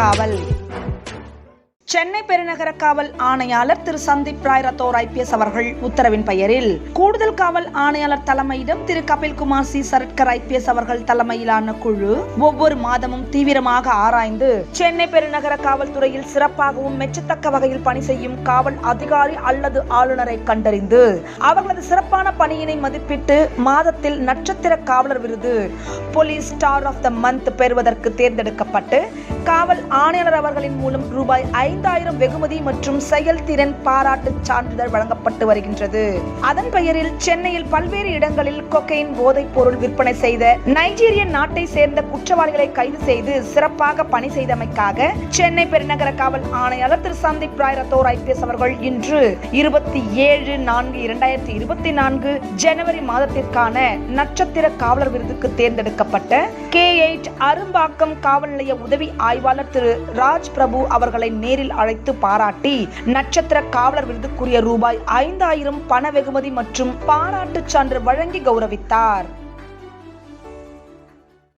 காவல். சென்னை பெருநகர காவல் ஆணையாளர் திரு சந்தீப் ராய் ரத்தோர் ஐபிஎஸ் அவர்கள் உத்தரவின் பெயரில் கூடுதல் காவல் ஆணையாளர் தலைமையிடம் திரு கபில்குமார் சி. சரட்கர் ஐபிஎஸ் அவர்கள் தலைமையிலான குழு ஒவ்வொரு மாதமும் தீவிரமாக ஆராய்ந்து சென்னை பெருநகர காவல்துறையில் சிறப்பாகவும் மெச்சத்தக்க வகையில் பணி செய்யும் காவல் அதிகாரி அல்லது ஆளுநரை கண்டறிந்து அவர்களது சிறப்பான பணியினை மதிப்பிட்டு மாதத்தில் நட்சத்திர காவலர் விருது police star of the month பெறுவதற்கு தேர்ந்தெடுக்கப்பட்டு காவல் ஆணையாளர் அவர்களின் மூலம் ரூபாய் ஐந்தாயிரம் வெகுமதி மற்றும் செயல்திறன் பாராட்டு சான்றிதழ் வழங்கப்பட்டு வருகின்றது. அதன் பெயரில் சென்னையில் பல்வேறு இடங்களில் கொக்கைன் போதைப் பொருள் விற்பனை செய்த நைஜீரிய நாட்டை சேர்ந்த குற்றவாளிகளை கைது செய்து சிறப்பாக பணி செய்தமைக்காக சென்னை பெருநகர காவல் ஆணையாளர் திரு சந்தீப் ராய் ரத்தோர் ஐபிஎஸ் அவர்கள் இன்று இருபத்தி ஏழு நான்கு இரண்டாயிரத்தி இருபத்தி நான்கு ஜனவரி மாதத்திற்கான நட்சத்திர காவலர் விருதுக்கு தேர்ந்தெடுக்கப்பட்ட கே எயிட் அரும்பாக்கம் காவல் நிலைய உதவி ஆய்வாளர் திரு ராஜ் பிரபு அவர்களை நேரில் அழைத்து பாராட்டி நட்சத்திர காவலர் விருதுக்குரிய ரூபாய் ஐந்தாயிரம் பண வெகுமதி மற்றும் பாராட்டுச் சான்று வழங்கி கௌரவித்தார்.